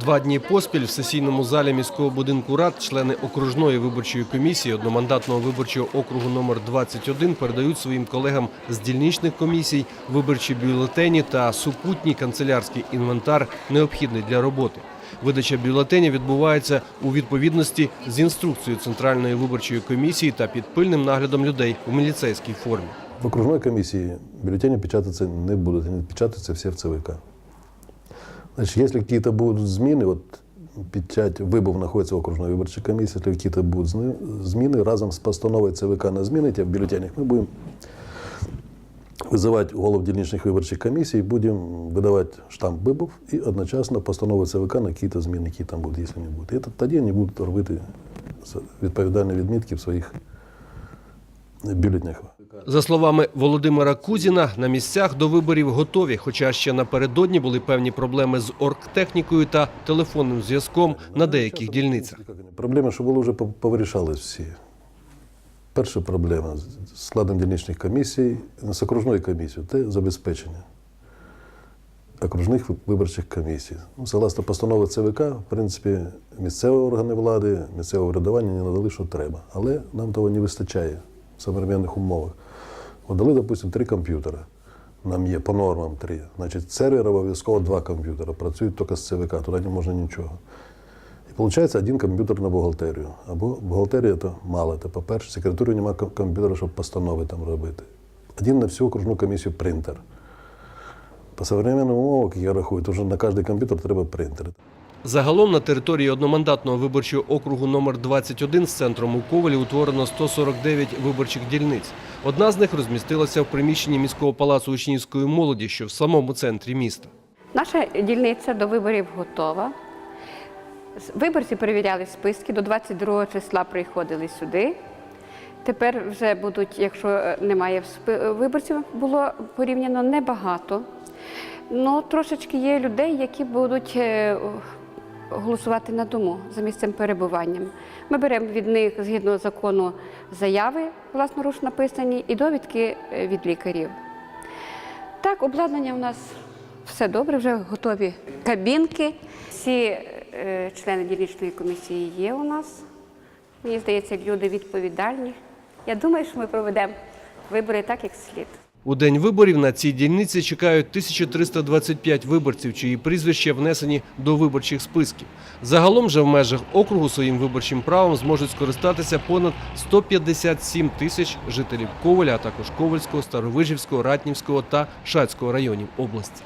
Два дні поспіль в сесійному залі міського будинку рад члени окружної виборчої комісії одномандатного виборчого округу номер 21 передають своїм колегам з дільничних комісій виборчі бюлетені та супутній канцелярський інвентар, необхідний для роботи. Видача бюлетенів відбувається у відповідності з інструкцією Центральної виборчої комісії та під пильним наглядом людей у міліцейській формі. В окружной комиссии бюллетени печататься не будут, они печатаются все в ЦВК. Значит, если какие-то будут зміни, от печать вибув знаходиться в окружной виборчій комісії, якщо якісь будуть зміни, разом з постановою ЦВК на зміни в бюллетенях ми будемо визивати голов дільничних виборчих комісій, будемо видавати штамп вибув і одночасно постанову ЦВК на якісь зміни, які там будуть, якщо не будуть. І тоді вони будуть робити відповідальні відмітки в своїх бюлетнях. За словами Володимира Кузіна, на місцях до виборів готові, хоча ще напередодні були певні проблеми з оргтехнікою та телефонним зв'язком на деяких дільницях. Проблеми, що були, вже пов- повирішались всі. Перша проблема з складом дільничних комісій, не з окружною комісією, це забезпечення окружних виборчих комісій. Ну, согласно постанови ЦВК, в принципі, місцеві органи влади, місцеве врядування не надали, що треба. Але нам того не вистачає в современних умовах. От дали, допустимо, три комп'ютери. Нам є по нормам три. Значить, сервер обов'язково два комп'ютери. Працюють тільки з ЦВК, туди не можна нічого. І виходить один комп'ютер на бухгалтерію. Або бухгалтерія то мало. Це по-перше, секретарю немає комп'ютера, щоб постанови там робити. Один на всю окружну комісію принтер. По современним умовам, як я рахую, то вже на кожен комп'ютер треба принтер. Загалом на території одномандатного виборчого округу номер 21 з центром у Ковалі утворено 149 виборчих дільниць. Одна з них розмістилася в приміщенні міського палацу учнівської молоді, що в самому центрі міста. Наша дільниця до виборів готова. Виборці перевіряли списки, до 22 числа приходили сюди. Тепер вже будуть, якщо е, немає виборців, було порівняно небагато. Ну, трошечки є людей, які будуть е, голосувати на дому за місцем перебуванням. Ми беремо від них згідно закону заяви власноруч написані і довідки е, від лікарів. Так, обладнання у нас все добре, вже готові кабінки. Всі е, члени дільничної комісії є у нас. Мені здається, люди відповідальні. Я думаю, що ми проведемо вибори так, як слід. У день виборів на цій дільниці чекають 1325 виборців, чиї прізвища внесені до виборчих списків. Загалом же в межах округу своїм виборчим правом зможуть скористатися понад 157 тисяч жителів Коваля, а також Ковальського, Старовижівського, Ратнівського та Шацького районів області.